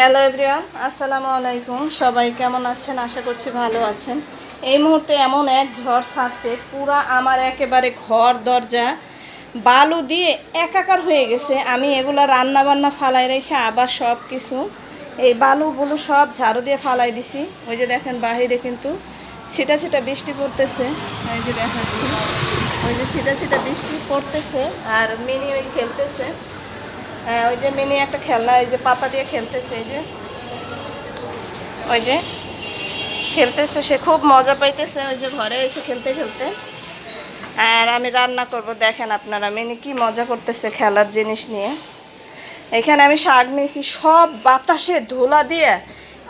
Hello everyone আসসালামু আলাইকুম সবাই কেমন আছেন? আশা করছি ভালো আছেন। এই মুহূর্তে এমন এক ঝড় ছাড়ছে পুরা আমার একেবারে ঘর, দরজা, বালু দিয়ে একাকার হয়ে গেছে। আমি এগুলা রান্না বান্না ফালাই রেখে আবার সব কিছু এই বালুগুলো সব ঝাড়ু দিয়ে ফালাই দিছি। ওই যে দেখেন, বাহিরে কিন্তু ছিটা ছিটা বৃষ্টি পড়তেছে। ওই যে দেখাচ্ছি। ওই যে ছিটা ছিটা বৃষ্টি পড়তেছে আর মিনি খেলতেছে। হ্যাঁ ওই যে মিনি একটা খেলনা ওই যে পাতা দিয়ে খেলতেছে, এই যে। ওই যে খেলতেছে, সে খুব মজা পাইতেছে, ওই যে ঘরে এসে খেলতে খেলতে। আর আমি রান্না করব, দেখেন আপনারা, মিনি কি মজা করতেছে খেলার জিনিস নিয়ে। এখানে আমি শাক নিয়েছি, সব বাতাসে ধুলা দিয়ে।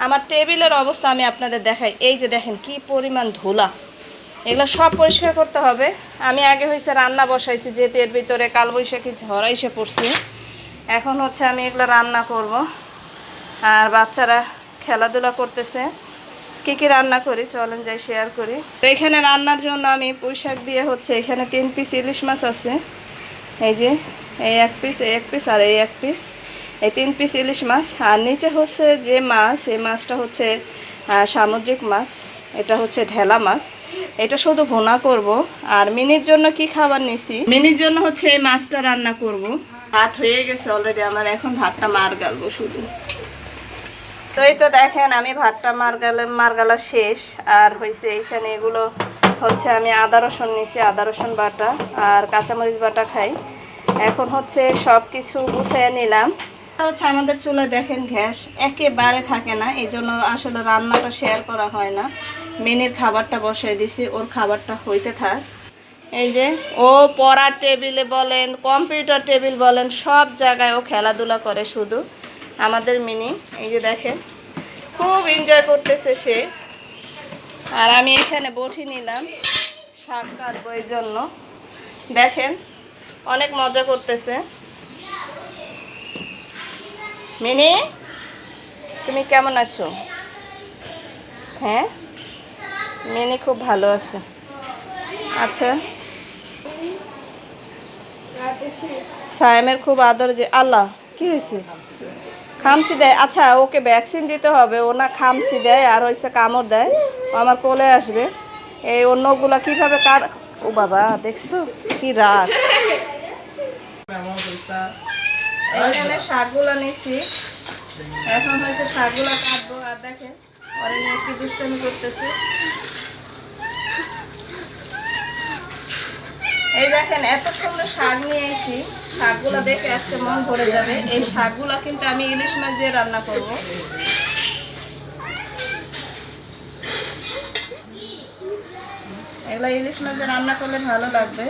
আমার টেবিলের অবস্থা আমি আপনাদের দেখাই। এই যে দেখেন কি পরিমাণ ধুলা। এগুলো সব পরিষ্কার করতে হবে। আমি আগে হয়েছে রান্না বসাইছি, যেহেতু এর ভিতরে কালবৈশাখী ঝড় এসে পড়ছে। এখন হচ্ছে আমি এগুলো রান্না করব। আর বাচ্চারা খেলাধুলা করতেছে। কী কী রান্না করি চলেন যাই শেয়ার করি। তো এখানে রান্নার জন্য আমি পুঁই শাক দিয়ে হচ্ছে এখানে তিন পিস ইলিশ মাছ আছে। এই যে, এই এক পিস এই এক পিস আর এই এক পিস এই তিন পিস ইলিশ মাছ। আর নিচে হচ্ছে যে মাছ, এই মাছটা হচ্ছে সামুদ্রিক মাছ। এটা হচ্ছে ঢেলা মাছ। এটা শুধু ভুনা করব। আর মিনির জন্য কি খাবার নিছি? মিনির জন্য হচ্ছে এই মাছটা রান্না করব। ভাত হয়ে গেছে অলরেডি আমার এখন ভাতটা মার গালবো শুধু। তো এই তো দেখেন, আমি ভাতটা মার গেলে, মার গালা শেষ। আর হয়েছে এইখানে এগুলো হচ্ছে আমি আদা রসুন নিছি, আদা রসুন বাটা আর কাঁচামরিচ বাটা খাই। এখন হচ্ছে সব কিছু গুছিয়ে নিলাম। হচ্ছে আমাদের চুলায় দেখেন গ্যাস, একেবারে থাকে না এই জন্য আসলে রান্নাটা শেয়ার করা হয় না। মেনের খাবারটা বসাই দিছি, ওর খাবারটা হইতে থাক। এই যে, ও পড়ার টেবিলে বলেন, কম্পিউটার টেবিল বলেন, সব জায়গায় ও খেলাধুলা করে শুধু। আমাদের মিনি, এই যে দেখেন, খুব এনজয় করতেছে সে। আর আমি এখানে বটি নিলাম, শাক কাটবো জন্য। দেখেন, অনেক মজা করতেছে। মিনি, তুমি কেমন আছো? হ্যাঁ? মিনি খুব ভালো আছে। আচ্ছা। সায়েমের খুব আদর যে আল্লাহ, কি হয়েছে? খামসি দেয়। আচ্ছা ওকে ভ্যাকসিন দিতে হবে। ও না খামসি দেয়, আর হয়েছে কামড় দেয়। আমার কোলে আসবে। এই অন্যগুলা কীভাবে কার ও বাবা, দেখছ? কি রাগ। শাকগুলো নিছি। এখন হয়েছে শাকগুলো কাটবো। আর দেখেন, ওরা নিয়ে কি দুষ্টামি করতেছে। এই দেখেন, এত সুন্দর শাক নিয়ে এসেছি। শাকগুলো দেখে আজকে মন ভরে যাবে। এই শাকগুলো কিন্তু আমি ইলিশ মাছ দিয়ে রান্না করব। এগুলো ইলিশ মাছ দিয়ে রান্না করলে ভালো লাগবে।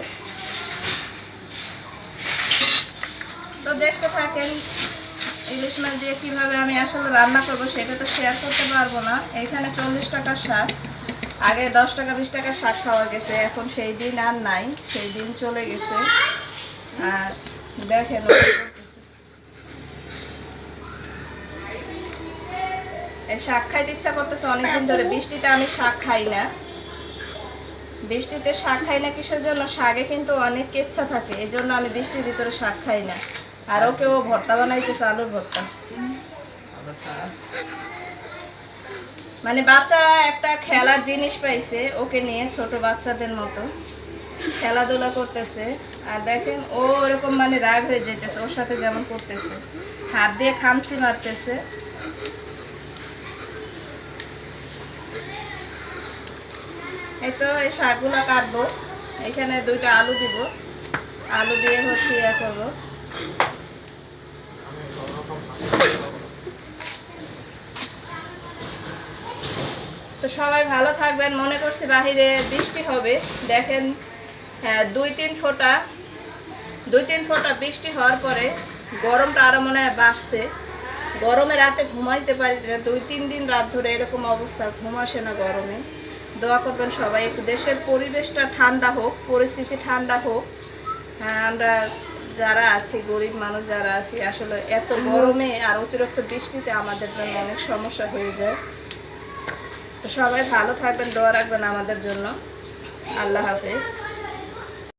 তো দেখতে থাকেন, ইলিশ মাছ দিয়ে কীভাবে আমি আসলে রান্না করব সেটা তো শেয়ার করতে পারব না। এখানে চল্লিশ টাকা শাক। আগে দশ টাকা, বিশ টাকা শাক খাওয়া গেছে, এখন সেই দিন আর নাই, সেই দিন চলে গেছে। আর দেখেন শাক খাইতে ইচ্ছা করতেছে, অনেকদিন ধরে বৃষ্টিতে আমি শাক খাই না। বৃষ্টিতে শাক খাই না কিসের জন্য? শাকে কিন্তু অনেক কেচ্ছা থাকে, এই জন্য আমি বৃষ্টির ভিতরে শাক খাই না। আরও কেউ ভর্তা বানাইতেছে, আলুর ভর্তা। মানে বাচ্চারা একটা খেলার জিনিস পাইছে, ওকে নিয়ে ছোট বাচ্চাদের মতো। খেলাধুলা করতেছে, আর দেখেন ও এরকম মানে রাগ হয়ে যেতেছে ওর সাথে যেমন করতেছে। হাত দিয়ে খামসি মারতেছে। এই তো এই শাকগুলো কাটবো, এখানে দুইটা আলু দিব। আলু দিয়ে হচ্ছে ইয়ে করব। তো সবাই ভালো থাকবেন। মনে করছি বাহিরে বৃষ্টি হবে। দেখেন হ্যাঁ দুই তিন ফোঁটা, দুই তিন ফোঁটা বৃষ্টি হওয়ার পরে গরমটা আরও মনে হয় বাড়ছে। গরমে রাতে ঘুমাইতে পারি না। দুই তিন দিন রাত ধরে এরকম অবস্থা, ঘুম আসে না গরমে। দোয়া করবেন সবাই, একটু দেশের পরিবেশটা ঠান্ডা হোক, পরিস্থিতি ঠান্ডা হোক। হ্যাঁ আমরা যারা আছি, গরিব মানুষ যারা আছি, আসলে এত গরমে আর অতিরিক্ত বৃষ্টিতে আমাদের জন্য অনেক সমস্যা হয়ে যায়। তো সবাই ভালো থাকবেন দোয়া রাখবেন আমাদের জন্য। আল্লাহ হাফেজ।